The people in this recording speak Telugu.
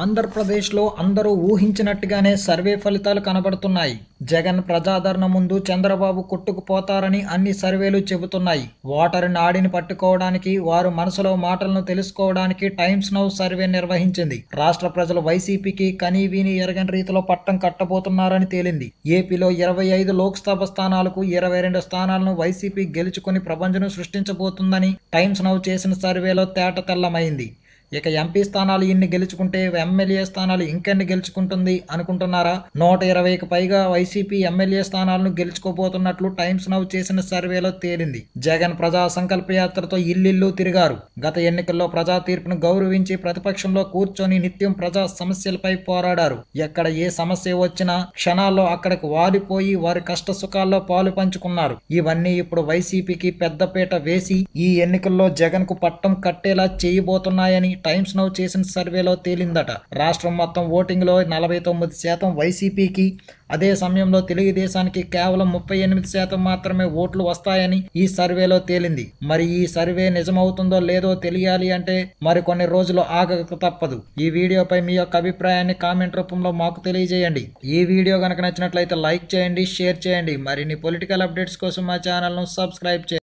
ఆంధ్రప్రదేశ్లో అందరూ ఊహించినట్టుగానే సర్వే ఫలితాలు కనబడుతున్నాయి. జగన్ ప్రజాదరణ ముందు చంద్రబాబు కొట్టుకుపోతారని అన్ని సర్వేలు చెబుతున్నాయి. ఓటరి నాడిని పట్టుకోవడానికి వారు మనసులో మాటలను తెలుసుకోవడానికి టైమ్స్ నౌ సర్వే నిర్వహించింది. రాష్ట్ర ప్రజలు వైసీపీకి కనీవీని ఎరగని రీతిలో పట్టం కట్టబోతున్నారని తేలింది. ఏపీలో ఇరవై ఐదు లోక్సభ స్థానాలకు ఇరవై రెండు స్థానాలను వైసీపీ గెలుచుకుని ప్రపంచం సృష్టించబోతుందని టైమ్స్ నౌ చేసిన సర్వేలో తేట తెల్లమైంది. ఇక ఎంపీ స్థానాలు ఇన్ని గెలుచుకుంటే ఎమ్మెల్యే స్థానాలు ఇంకెన్ని గెలుచుకుంటుంది అనుకుంటున్నారా? నూట ఇరవైకి పైగా వైసీపీ ఎమ్మెల్యే స్థానాలను గెలుచుకోబోతున్నట్లు టైమ్స్ నౌ చేసిన సర్వేలో తేలింది. జగన్ ప్రజా సంకల్ప యాత్రతో ఇల్లిల్లు తిరిగారు. గత ఎన్నికల్లో ప్రజా తీర్పును గౌరవించి ప్రతిపక్షంలో కూర్చొని నిత్యం ప్రజా సమస్యలపై పోరాడారు. ఎక్కడ ఏ సమస్య వచ్చినా క్షణాల్లో అక్కడికి వారిపోయి వారి కష్ట సుఖాల్లో పాలు పంచుకున్నారు. ఇవన్నీ ఇప్పుడు వైసీపీకి పెద్దపీట వేసి ఈ ఎన్నికల్లో జగన్కు పట్టం కట్టేలా చేయబోతున్నాయని టైమ్స్ నౌ చేసిన సర్వేలో తేలిందట. రాష్ట్రం మొత్తం ఓటింగ్లో నలభై తొమ్మిది శాతం వైసీపీకి. అదే సమయంలో తెలుగుదేశానికి కేవలం ముప్పై ఎనిమిది శాతం మాత్రమే ఓట్లు వస్తాయని ఈ సర్వేలో తేలింది. మరి ఈ సర్వే నిజమవుతుందో లేదో తెలియాలి అంటే మరికొన్ని రోజులు ఆగక తప్పదు. ఈ వీడియోపై మీ యొక్క అభిప్రాయాన్ని కామెంట్ రూపంలో మాకు తెలియజేయండి. ఈ వీడియో కనుక నచ్చినట్లయితే లైక్ చేయండి షేర్ చేయండి. మరిన్ని పొలిటికల్ అప్డేట్స్ కోసం మా ఛానల్ను సబ్స్క్రైబ్ చేయండి.